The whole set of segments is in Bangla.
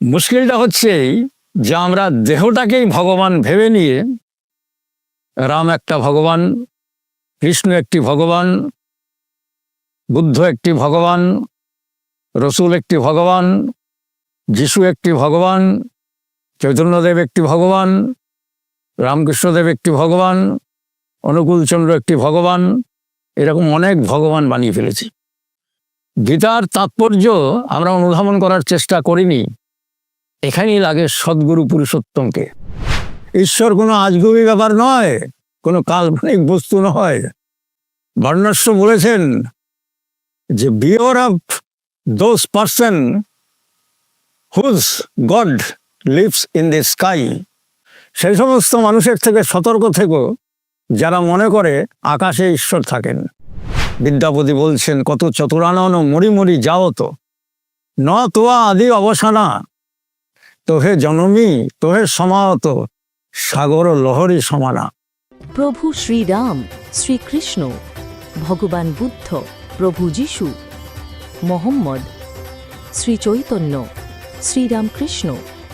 মুশকিলটা হচ্ছে এই যে আমরা দেহটাকেই ভগবান ভেবে নিয়ে রাম একটা ভগবান, কৃষ্ণ একটি ভগবান, বুদ্ধ একটি ভগবান, রসুল একটি ভগবান, যিশু একটি ভগবান, চৈতন্যদেব একটি ভগবান, রামকৃষ্ণদেব একটি ভগবান, অনুকূলচন্দ্র একটি ভগবান, এরকম অনেক ভগবান বানিয়ে ফেলেছি। গীতার তাৎপর্য আমরা অনুধাবন করার চেষ্টা করিনি। এখানেই লাগে সদ্গুরু পুরুষোত্তমকে। ঈশ্বর কোনো আজগুবি ব্যাপার নয়, কোনো কাল্পনিক বস্তু নয়। বর্ণস্য বলেছেন যে beware of those person whose god lives in the sky সেই সমস্ত মানুষের থেকে সতর্ক থেকো, যারা মনে করে আকাশে ঈশ্বর থাকেন। বিদ্যাপতি বলছেন, কত চতুরানন মরি মরি যাও তো। ন তোয়া আদি অবসানা তোহে জনমী তোহে সমাহত। সাগর লহরী সমানা। প্রভু শ্রীরাম শ্রীকৃষ্ণ ভগবান বুদ্ধ প্রভু যীশু মোহাম্মদ শ্রী চৈতন্য শ্রীরামকৃষ্ণ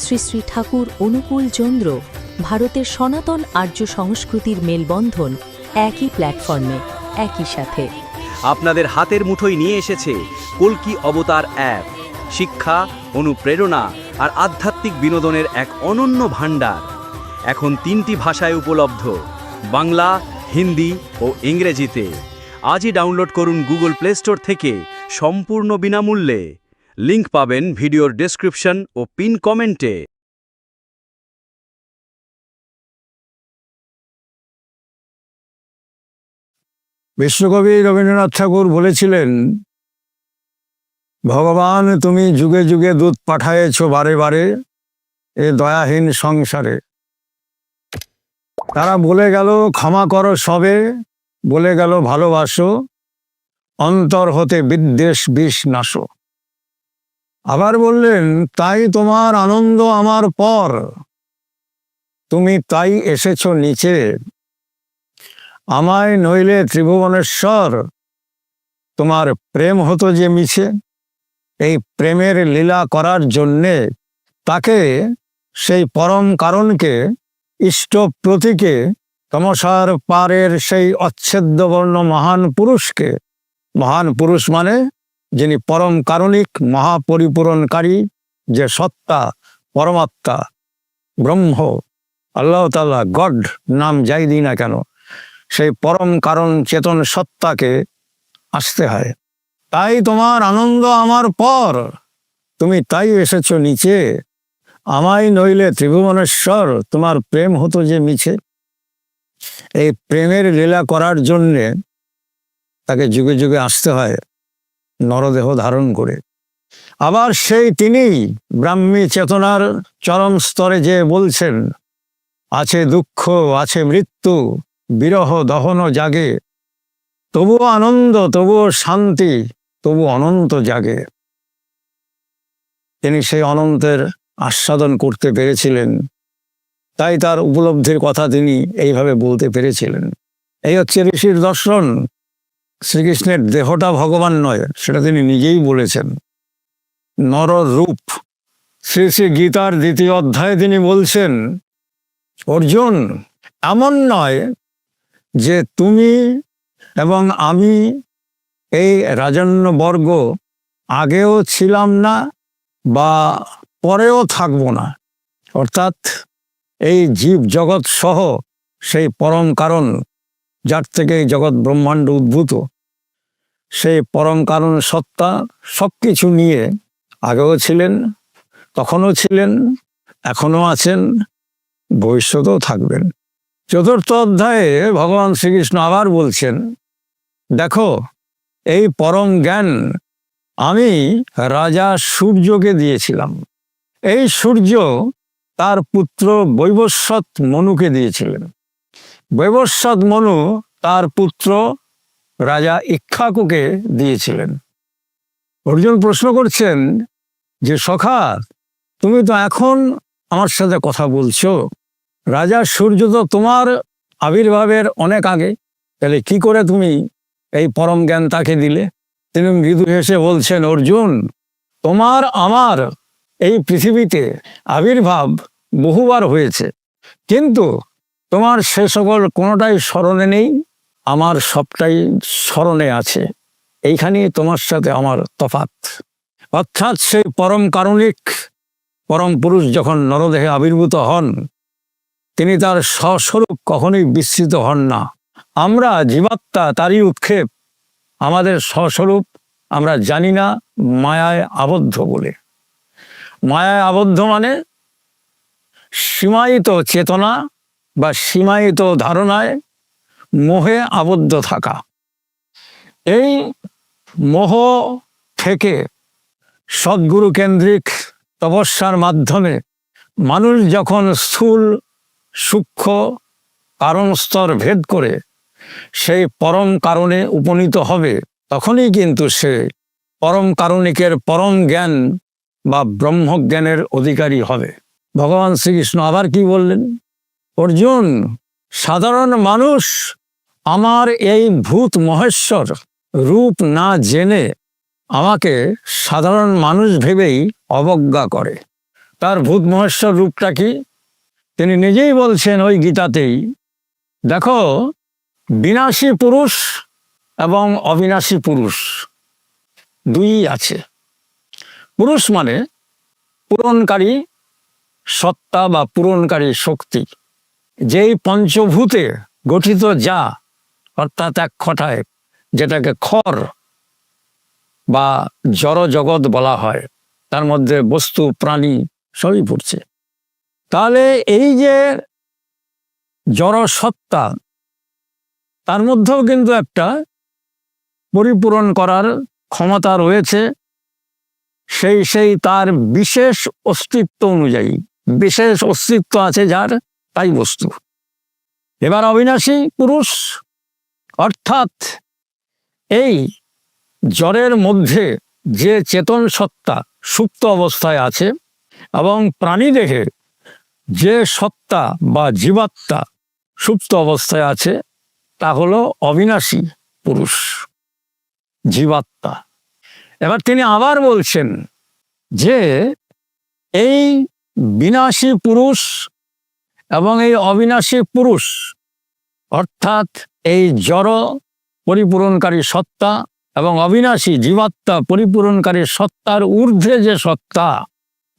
শ্রী শ্রী ঠাকুর অনুকূল চন্দ্র ভারতের সনাতন আর্য সংস্কৃতির মেলবন্ধন একই প্ল্যাটফর্মে একই সাথে। আপনাদের হাতের মুঠোয় নিয়ে এসেছে কল্কি অবতার অ্যাপ শিক্ষা অনুপ্রেরণা আর আধ্যাত্মিক বিনোদনের এক অনন্য ভাণ্ডার। এখন তিনটি ভাষায় উপলব্ধ, বাংলা, হিন্দি ও ইংরেজিতে। আজই ডাউনলোড করুন গুগল প্লে স্টোর থেকে সম্পূর্ণ বিনামূল্যে। লিংক পাবেন ভিডিওর ডেসক্রিপশন ও পিন কমেন্টে। বিশ্বকবি রবীন্দ্রনাথ ঠাকুর বলেছিলেন ভগবান, তুমি যুগে যুগে দুধ পাঠায়েছ বারে বারে এ দয়াহীন সংসারে। তারা বলে গেল, ক্ষমা করো সবে। বলে গেল, ভালোবাসো। অন্তর হতে বিদ্বেষ বিষ নাশো। আবার বললেন, তাই তোমার আনন্দ আমার পর। তুমি তাই এসেছ নিচে। আমায় নইলে ত্রিভুবনেশ্বর। তোমার প্রেম হতো যে মিছে। এই প্রেমের লীলা করার জন্যে তাকে সেই পরম কারণকে, ইষ্ট প্রতীকে, তমসার পারের সেই অচ্ছেদ্যবর্ণ মহান পুরুষকে, মহান পুরুষ মানে যিনি পরম কারণিক, মহাপরিপূরণকারী, যে সত্তা, পরমাত্মা, ব্রহ্ম, আল্লাহ তাল্লাহ গড, নাম যাই দিই না কেন, সেই পরম কারণ, চেতন, সত্তাকে আসতে হয়। তাই তোমার আনন্দ আমার পর। তুমি তাই এসেছ নিচে। আমায় নইলে ত্রিভুবনেশ্বর, তোমার প্রেম হতো যে মিছে। এই প্রেমের লীলা করার জন্যে তাকে যুগে যুগে আসতে হয়, নরদেহ ধারণ করে। আবার সেই তিনি ব্রাহ্মী চেতনার চরম স্তরে যে বলছেন, আছে দুঃখ, আছে মৃত্যু, বিরহ দহন জাগে। তবুও আনন্দ, তবুও শান্তি তবু অনন্ত জাগে। তিনি সেই অনন্তের আস্বাদন করতে পেরেছিলেন। তাই তার উপলব্ধির কথা তিনি এইভাবে বলতে পেরেছিলেন। এই হচ্ছে ঋষির দর্শন। শ্রীকৃষ্ণের দেহটা ভগবান নয়, সেটা তিনি নিজেই বলেছেন। নর রূপ শ্রী শ্রী গীতার দ্বিতীয় অধ্যায়ে তিনি বলছেন, অর্জুন, এমন নয় যে তুমি এবং আমি এই রাজন্যবর্গ আগেও ছিলাম না বা পরেও থাকব না। অর্থাৎ এই জীব জগৎ সহ সেই পরম কারণ যার থেকে এই জগৎ ব্রহ্মাণ্ড উদ্ভূত, সেই পরম কারণ সত্তা সব কিছু নিয়ে আগেও ছিলেন, তখনও ছিলেন, এখনও আছেন, ভবিষ্যতেও থাকবেন। চতুর্থ অধ্যায়ে ভগবান শ্রীকৃষ্ণ আবার বলছেন, দেখো এই পরম জ্ঞান আমি রাজা সূর্যকে দিয়েছিলাম। এই সূর্য তার পুত্র বৈবস্বত মনুকে দিয়েছিলেন। বৈবস্বত মনু তার পুত্র রাজা ইক্ষাকুকে দিয়েছিলেন। অর্জুন প্রশ্ন করছেন যে, সখা, তুমি তো এখন আমার সাথে কথা বলছো। রাজা সূর্য তো তোমার আবির্ভাবের অনেক আগে। তাহলে কি করে তুমি এই পরম জ্ঞান তাকে দিলে। তিনি মৃদু হেসে বলছেন, অর্জুন, তোমার আমার এই পৃথিবীতে আবির্ভাব বহুবার হয়েছে। কিন্তু তোমার সে সকল কোনোটাই স্মরণে নেই, আমার সবটাই স্মরণে আছে। এইখানেই তোমার সাথে আমার তফাত অর্থাৎ সেই পরম কারণিক, পরম পুরুষ যখন নরদেহে আবির্ভূত হন, তিনি তার স্বস্বরূপ কখনোই বিস্মৃত হন না। আমরা জীবাত্মা, তারই উৎক্ষেপ। আমাদের স্বস্বরূপ আমরা জানি না, মায়ায় আবদ্ধ বলে। মায়ায় আবদ্ধ মানে সীমায়িত চেতনা বা সীমায়িত ধারণায় মোহে আবদ্ধ থাকা। এই মোহ থেকে সদ্গুরু কেন্দ্রিক তপস্যার মাধ্যমে মানুষ যখন স্থূল, সূক্ষ্ম কারণ স্তর ভেদ করে সেই পরম কারণে উপনীত হবে, তখনই কিন্তু সে পরম কারণিকের পরম জ্ঞান বা ব্রহ্মজ্ঞানের অধিকারী হবে। ভগবান শ্রীকৃষ্ণ আবার কি বললেন? অর্জুন, সাধারণ মানুষ আমার এই ভূত মহেশ্বর রূপ না জেনে আমাকে সাধারণ মানুষ ভেবেই অবজ্ঞা করে। তার ভূত মহেশ্বর রূপটা কি? তিনি নিজেই বলছেন ওই গীতাতেই, দেখো বিনাশী পুরুষ এবং অবিনাশী পুরুষ দুই আছে। পুরুষ মানে পূরণকারী সত্তা বা পূরণকারী শক্তি, যেই পঞ্চভূতে গঠিত যা, অর্থাৎ এক খটায়, যেটাকে খর বা জড় জগৎ বলা হয়, তার মধ্যে বস্তু, প্রাণী সবই পড়ছে তাহলে এই যে জড় সত্তা তার মধ্যেও কিন্তু একটা পরিপূরণ করার ক্ষমতা রয়েছে। সেই সেই তার বিশেষ অস্তিত্ব অনুযায়ী, বিশেষ অস্তিত্ব আছে যার তাই বস্তু। এবার অবিনাশী পুরুষ, অর্থাৎ এই জ্বরের মধ্যে যে চেতন সত্তা সুপ্ত অবস্থায় আছে এবং প্রাণী দেহে যে সত্তা বা জীবাত্মা সুপ্ত অবস্থায় আছে তা হলো অবিনাশী পুরুষ, জীবাত্মা। এবার তিনি আবার বলছেন যে এই বিনাশী পুরুষ এবং এই অবিনাশী পুরুষ, অর্থাৎ এই জড় পরিপূরণকারী সত্তা এবং অবিনাশী জীবাত্মা পরিপূরণকারী সত্তার ঊর্ধ্বে যে সত্তা,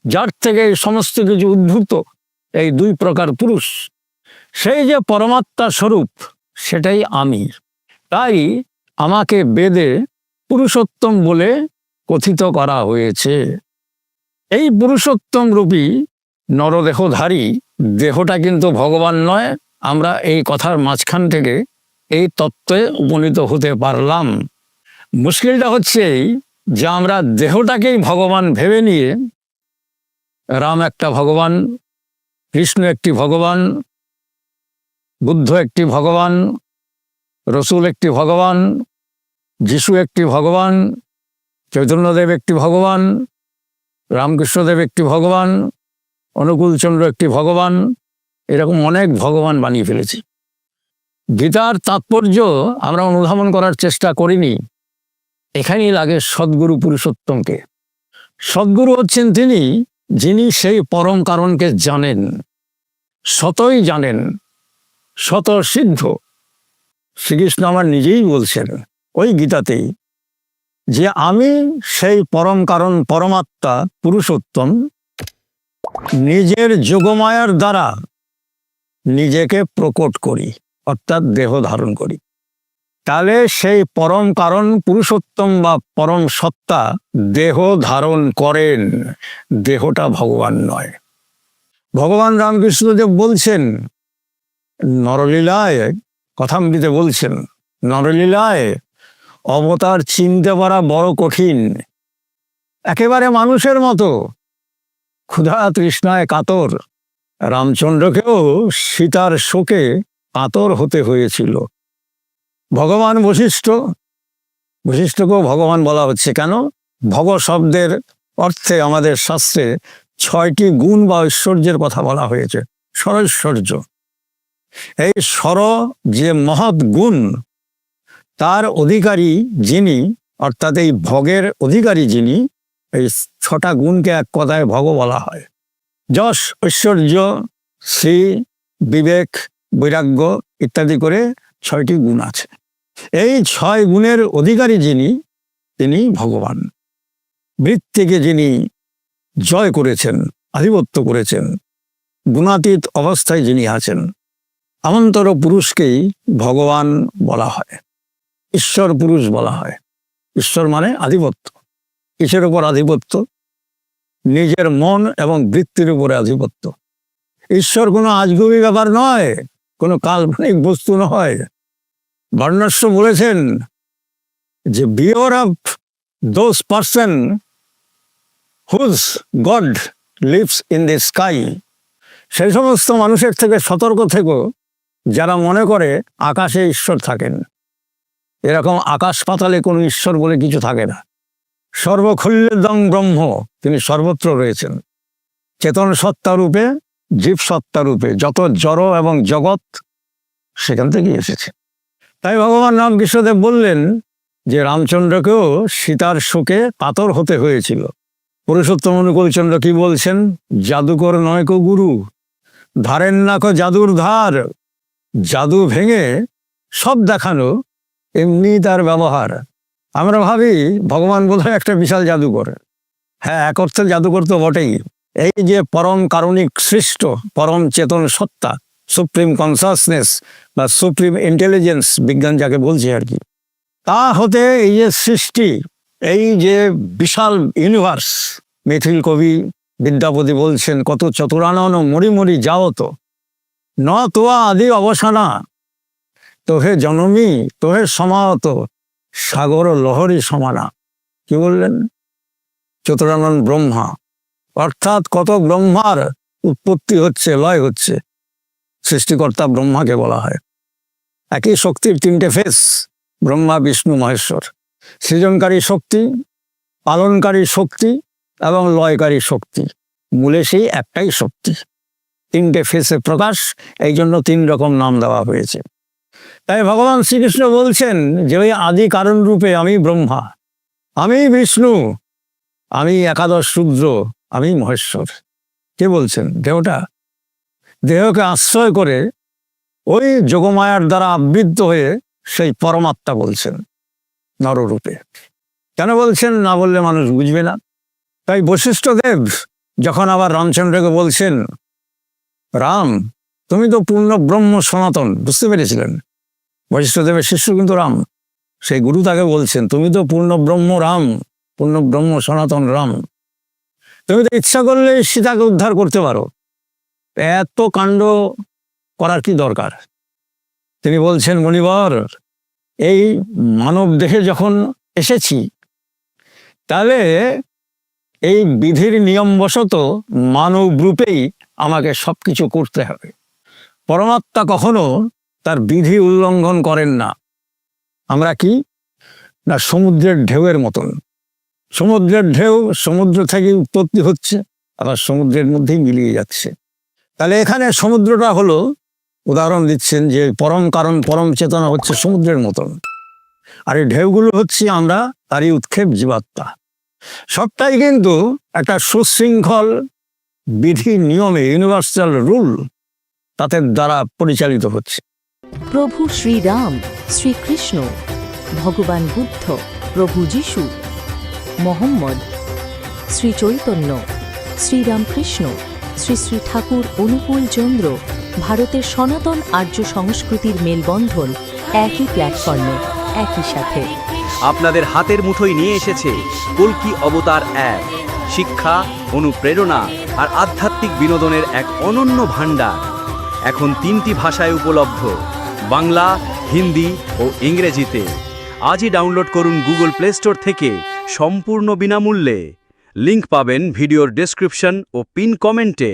যার থেকে এই সমস্ত কিছু উদ্ভূত এই দুই প্রকার পুরুষ, সেই যে পরমাত্মা স্বরূপ সেটাই আমি তাই আমাকে বেদে পুরুষোত্তম বলে কথিত করা হয়েছে। এই পুরুষোত্তম রূপী নরদেহধারী দেহটা কিন্তু ভগবান নয়, আমরা এই কথার মাঝখান থেকে এই তত্ত্বে উপনীত হতে পারলাম। মুশকিলটা হচ্ছে যে আমরা দেহটাকেই ভগবান ভেবে নিয়ে রাম একটা ভগবান, কৃষ্ণ একটি ভগবান বুদ্ধ একটি ভগবান, রসুল একটি ভগবান, যিশু একটি ভগবান, চৈতন্যদেব একটি ভগবান, রামকৃষ্ণদেব একটি ভগবান, অনুকূলচন্দ্র একটি ভগবান, এরকম অনেক ভগবান বানিয়ে ফেলেছি। গীতার তাৎপর্য আমরা অনুধাবন করার চেষ্টা করিনি। এখানেই লাগে সদ্গুরু পুরুষোত্তমকে। সদ্গুরু হচ্ছেন তিনি, যিনি সেই পরম কারণকে জানেন শতই জানেন শত সিদ্ধ শ্রীকৃষ্ণ আমার নিজেই বলছেন ওই গীতাতেই যে আমি সেই পরম কারণ পরমাত্মা পুরুষোত্তম নিজের যোগমায়ার দ্বারা নিজেকে প্রকট করি, অর্থাৎ দেহ ধারণ করি। তাহলে সেই পরম কারণ পুরুষোত্তম বা পরম সত্তা দেহ ধারণ করেন, দেহটা ভগবান নয়। ভগবান রামকৃষ্ণদেব বলছেন নরলীলায় কথামৃতে বলছেন, নরলীলায় অবতার চিনতে পারা বড় কঠিন। একেবারে মানুষের মতো। ক্ষুধা তৃষ্ণায় কাতর। রামচন্দ্রকেও সীতার শোকে কাতর হতে হয়েছিল। ভগবান বশিষ্ঠ, বশিষ্ঠকেও ভগবান বলা হচ্ছে। কেন? ভগ শব্দের অর্থে আমাদের শাস্ত্রে ছয়টি গুণ বা ঐশ্বর্যের কথা বলা হয়েছে। স্বরৈশ্বর্য। এই স্বর যে মহৎ গুণ, তার অধিকারী যিনি, অর্থাৎ এই ভগের অধিকারী যিনি, এই ছটা গুণকে এক কথায় ভগ বলা হয়। যশ, ঐশ্বর্য, শ্রী, বিবেক, বৈরাগ্য ইত্যাদি করে ছয়টি গুণ আছে। এই ছয় গুণের অধিকারী যিনি, তিনি ভগবান। বৃত্তিকে যিনি জয় করেছেন, আধিপত্য করেছেন, গুণাতীত অবস্থায় যিনি আছেন আমন্তর পুরুষকেই ভগবান বলা হয়। ঈশ্বর পুরুষ বলা হয়। ঈশ্বর মানে আধিপত্য। কিসের উপর আধিপত্য? নিজের মন এবং বৃত্তির উপরে আধিপত্য। ঈশ্বর কোনো আজগুবি ব্যাপার নয়, কোনো কাল্পনিক বস্তু নয়। বর্ণস্য বলেছেন যে beware of those person whose god lives in the sky, সেই সমস্ত মানুষের থেকে সতর্ক থেকো। যারা মনে করে আকাশে ঈশ্বর থাকেন। এরকম আকাশ পাতালে কোনো ঈশ্বর বলে কিছু থাকে না। সর্বখল্যদং ব্রহ্ম, তিনি সর্বত্র রয়েছেন। চেতন সত্তা রূপে, জীব সত্তা রূপে, যত জড় এবং জগৎ সেখান থেকে এসেছে। তাই ভগবান রামকৃষ্ণদেব বললেন যে রামচন্দ্রকেও সীতার শোকে পাতর হতে হয়েছিল। পুরুষোত্তম অনুকূলচন্দ্র কি বলছেন? জাদুকর নয় কো গুরু, ধারেন না কো জাদুর ধার। জাদু ভেঙে সব দেখানো, এমনি তার ব্যবহার। আমরা ভাবি, ভগবান বোধহয় একটা বিশাল জাদুকর হ্যাঁ এক অর্থে জাদুকর তো বটেই। এই যে পরম কারণিক সৃষ্ট, পরম চেতন সত্তা, সুপ্রিম কনসাসনেস বা সুপ্রিম ইন্টেলিজেন্স বিজ্ঞান যাকে বলছে আর কি, তা হতে এই যে সৃষ্টি, এই যে বিশাল ইউনিভার্স মিথিল কবি বিদ্যাপতি বলছেন, কত চতুরানন মরি মরি যাও তো। ন তোয়া আদি অবসানা। তোহে জনমী তোহে সমাহত, সাগর লহরী সমানা। কি বললেন? চতুরানন্দ ব্রহ্মা। অর্থাৎ কত ব্রহ্মার উৎপত্তি হচ্ছে, লয় হচ্ছে। সৃষ্টিকর্তা ব্রহ্মাকে বলা হয়। একই শক্তির তিনটে ফেস, ব্রহ্মা, বিষ্ণু, মহেশ্বর। সৃজনকারী শক্তি, পালনকারী শক্তি এবং লয়কারী শক্তি। মূলে সেই একটাই শক্তি। তিনটে ফেসে প্রকাশ এই জন্য তিন রকম নাম দেওয়া হয়েছে। তাই ভগবান শ্রীকৃষ্ণ বলছেন যে, ওই আদি কারণ রূপে আমি ব্রহ্মা, আমি বিষ্ণু, আমি একাদশ শূদ্র আমি মহেশ্বর। কে বলছেন? দেহটা? দেহকে আশ্রয় করে ওই যোগমায়ার দ্বারা আবৃত্ত হয়ে সেই পরমাত্মা বলছেন, নররূপে। কেন বলছেন? না বললে মানুষ বুঝবে না। তাই বশিষ্ঠদেব যখন আবার রামচন্দ্রকে বলছেন রাম, তুমি তো পূর্ণ ব্রহ্ম সনাতন, বুঝতে পেরেছিলেন? বশিষ্ঠদেবের শিষ্য কিন্তু রাম। সেই গুরু তাকে বলছেন, তুমি তো পূর্ণ ব্রহ্ম রাম, পূর্ণ ব্রহ্ম সনাতন রাম। তুমি তো ইচ্ছা করলে সীতাকে উদ্ধার করতে পারো। এত কাণ্ড করার কি দরকার? তিনি বলছেন, মণিবর, এই মানব দেহে যখন এসেছি, তাহলে এই বিধির নিয়মবশত মানব রূপেই আমাকে সব কিছু করতে হবে। পরমাত্মা কখনো তার বিধি উল্লঙ্ঘন করেন না। আমরা কি? না, সমুদ্রের ঢেউয়ের মতন। সমুদ্রের ঢেউ সমুদ্র থেকে উৎপত্তি হচ্ছে, আবার সমুদ্রের মধ্যেই মিলিয়ে যাচ্ছে। তাহলে এখানে সমুদ্রটা হলো, উদাহরণ দিচ্ছেন যে পরম কারণ, পরম চেতনা হচ্ছে সমুদ্রের মতন। আর এই ঢেউগুলো হচ্ছে আমরা, তারই উৎক্ষেপ জীবাত্মা। সবটাই কিন্তু একটা সুশৃঙ্খল বিধি নিয়মে ইউনিভার্সাল রুল তাদের দ্বারা পরিচালিত হচ্ছে। প্রভু শ্রীরাম শ্রীকৃষ্ণ ভগবান বুদ্ধ প্রভু যিশু মোহাম্মদ শ্রী চৈতন্য শ্রীরামকৃষ্ণ শ্রী শ্রী ঠাকুর অনুকূল চন্দ্র ভারতের সনাতন আর্য সংস্কৃতির মেলবন্ধন একই প্ল্যাটফর্মে একই সাথে। আপনাদের হাতের মুঠোয় নিয়ে এসেছে কল্কি অবতার অ্যাপ শিক্ষা অনুপ্রেরণা আর আধ্যাত্মিক বিনোদনের এক অনন্য ভাণ্ডার। এখন তিনটি ভাষায় উপলব্ধ, বাংলা, হিন্দি ও ইংরেজিতে। আজই ডাউনলোড করুন গুগল প্লে স্টোর থেকে সম্পূর্ণ বিনামূল্যে। লিংক পাবেন ভিডিওর ডেসক্রিপশন ও পিন কমেন্টে।